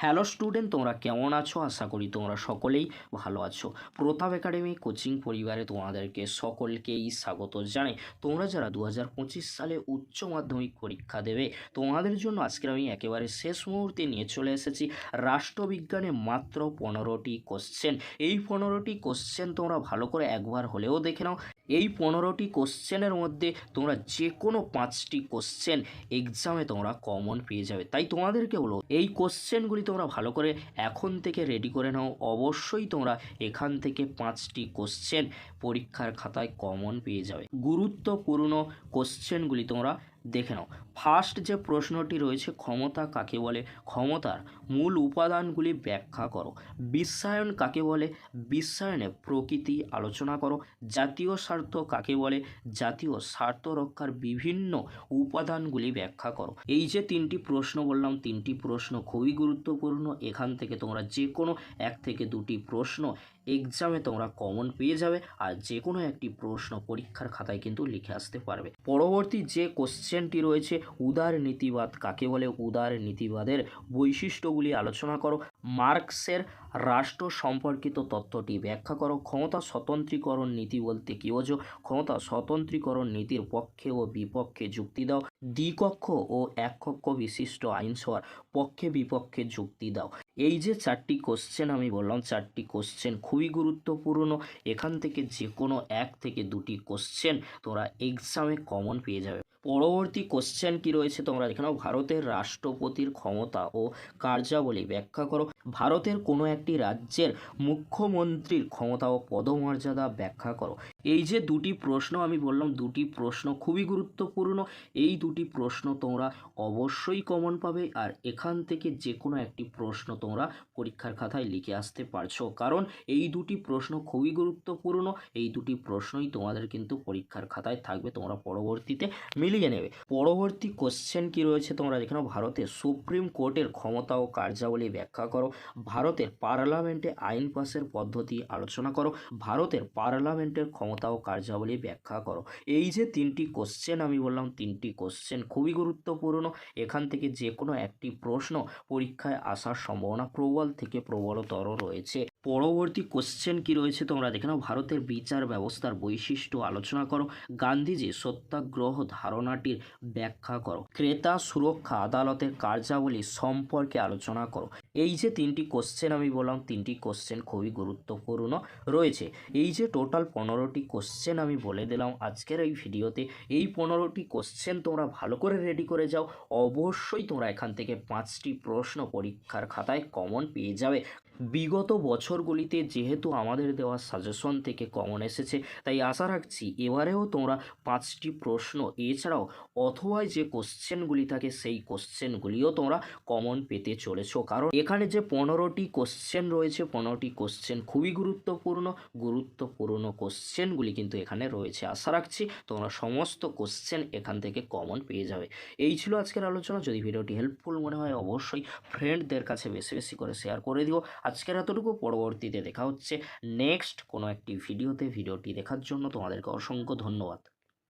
Hello student তোমরা কেমন আছো? আশা করি তোমরা সকলেই ভালো আছো। প্রতাপ একাডেমি কোচিং পরিবারে তোমাদেরকে সকলকেই স্বাগত জানাই। তোমরা যারা দু হাজার পঁচিশ সালে উচ্চ মাধ্যমিক পরীক্ষা দেবে, তোমাদের জন্য আজকের আমি একেবারে শেষ মুহূর্তে নিয়ে চলে এসেছি রাষ্ট্রবিজ্ঞানে মাত্র পনেরোটি কোশ্চেন এই পনেরোটি কোশ্চেন তোমরা ভালো করে একবার হলেও দেখে নাও। এই পনেরোটি কোশ্চেনের মধ্যে তোমরা যে কোনো পাঁচটি কোশ্চেন এক্সামে তোমরা কমন পেয়ে যাবে। তাই তোমাদেরকে বলো এই কোশ্চেনগুলি তোমরা ভালো করে এখন থেকে রেডি করে নাও। অবশ্যই তোমরা এখান থেকে পাঁচটি কোশ্চেন পরীক্ষার খাতায় কমন পেয়ে যাবে। গুরুত্বপূর্ণ কোশ্চেনগুলি তোমরা দেখে নাও। ফার্স্ট যে প্রশ্নটি রয়েছে, ক্ষমতা কাকে বলে? ক্ষমতার মূল উপাদানগুলি ব্যাখ্যা করো। বিশ্বায়ন কাকে বলে? বিশ্বায়নে প্রকৃতি আলোচনা করো। জাতীয় স্বার্থ কাকে বলে? জাতীয় স্বার্থ রক্ষার বিভিন্ন উপাদানগুলি ব্যাখ্যা করো। এই যে তিনটি প্রশ্ন বললাম, তিনটি প্রশ্ন খুবই গুরুত্বপূর্ণ। এখান থেকে তোমরা যে কোনো এক থেকে দুটি প্রশ্ন এক্সামে তোমরা কমন পেয়ে যাবে। আর যে কোনো একটি প্রশ্ন পরীক্ষার খাতায় কিন্তু লিখে আসতে পারবে। পরবর্তী যে কোশ্চেনটি রয়েছে উদার নীতিবাদ। কাকে বলে উদার নীতিবাদের বৈশিষ্ট্যগুলি আলোচনা করো। মার্কসের রাষ্ট্র সম্পর্কিত তত্ত্বটি ব্যাখ্যা করো। ক্ষমতা স্বতন্ত্রীকরণ নীতি বলতে কী বোঝো? ক্ষমতা স্বতন্ত্রীকরণ নীতির পক্ষে ও বিপক্ষে যুক্তি দাও। দ্বিকক্ষ ও এককক্ষ বিশিষ্ট আইনসভার পক্ষে বিপক্ষে যুক্তি দাও। এই যে চারটি কোশ্চেন আমি বললাম, চারটি কোশ্চেন খুবই গুরুত্বপূর্ণ। এখান থেকে যে কোনো এক থেকে দুটি কোশ্চেন তোমরা এক্সামে কমন পেয়ে যাবে। পরবর্তী কোশ্চেন কি রয়েছে তোমরা দেখে নাও। ভারতের রাষ্ট্রপতির ক্ষমতা ও কার্যাবলী ব্যাখ্যা করো। ভারতের কোনো একটি রাজ্যের মুখ্যমন্ত্রীর ক্ষমতা ও পদমর্যাদা ব্যাখ্যা করো। এই যে দুটি প্রশ্ন আমি বললাম, দুটি প্রশ্ন খুবই গুরুত্বপূর্ণ। এই দুটি প্রশ্ন তোমরা অবশ্যই কমন পাবে আর এখান থেকে যে কোনো একটি প্রশ্ন তোমরা পরীক্ষার খাতায় লিখে আসতে পারছ। কারণ এই দুটি প্রশ্ন খুবই গুরুত্বপূর্ণ, এই দুটি প্রশ্নই তোমাদের কিন্তু পরীক্ষার খাতায় থাকবে, তোমরা পরবর্তীতে মিলিয়ে নেবে। পরবর্তী কোশ্চেন কি রয়েছে তোমরা দেখে নাও। ভারতের সুপ্রিম কোর্টের ক্ষমতা ও কার্যাবলী ব্যাখ্যা করো। ভারতের পার্লামেন্টে আইন পাশের পদ্ধতি আলোচনা করো। ভারতের পার্লামেন্টের ক্ষমতা ও কার্যাবলী ব্যাখ্যা করো। এই যে তিনটি কোশ্চেন আমি বললাম, তিনটি কোশ্চেন খুবই গুরুত্বপূর্ণ। এখান থেকে যে কোনো একটি প্রশ্ন পরীক্ষায় আসার সম্ভাবনা প্রবল থেকে প্রবলতর রয়েছে। পরবর্তী কোশ্চেন কি রয়েছে তোমরা দেখে নাও। ভারতের বিচার ব্যবস্থার বৈশিষ্ট্য আলোচনা করো। গান্ধীজি সত্যাগ্রহ ধারণাটির ব্যাখ্যা করো। ক্রেতা সুরক্ষা আদালতের কার্যাবলী সম্পর্কে আলোচনা করো। এই যে তিনটি কোশ্চেন আমি বললাম, তিনটি কোশ্চেন খুবই গুরুত্বপূর্ণ রয়েছে। এই যে টোটাল পনেরোটি কোশ্চেন আমি বলে দিলাম আজকের এই ভিডিওতে, এই পনেরোটি কোশ্চেন তোমরা ভালো করে রেডি করে যাও। অবশ্যই তোমরা এখান থেকে পাঁচটি প্রশ্ন পরীক্ষার খাতায় কমন পেয়ে যাবে। বিগত বছরগুলিতে যেহেতু আমাদের দেওয়া সাজেশন থেকে কমন এসেছে, তাই আশা রাখছি এবারেও তোমরা পাঁচটি প্রশ্ন, এছাড়াও অথবা যে কোশ্চেনগুলি থাকে, সেই কোশ্চেনগুলিও তোমরা কমন পেতে চলেছো। কারণ এখানে যে পনেরোটি কোশ্চেন রয়েছে, পনেরোটি কোশ্চেন খুবই গুরুত্বপূর্ণ। গুরুত্বপূর্ণ কোশ্চেনগুলি কিন্তু এখানে রয়েছে। আশা রাখছি তোমরা সমস্ত কোশ্চেন এখান থেকে কমন পেয়ে যাবে। এই ছিল আজকের আলোচনা। যদি ভিডিওটি হেল্পফুল মনে হয়, অবশ্যই ফ্রেন্ডদের কাছে বেশি বেশি করে শেয়ার করে দিও। আজকের এতটুকু। পরবর্তীতে দেখা হচ্ছে নেক্সট কোনো একটি ভিডিওতে ভিডিওটি দেখার জন্য তোমাদেরকে অসংখ্য ধন্যবাদ।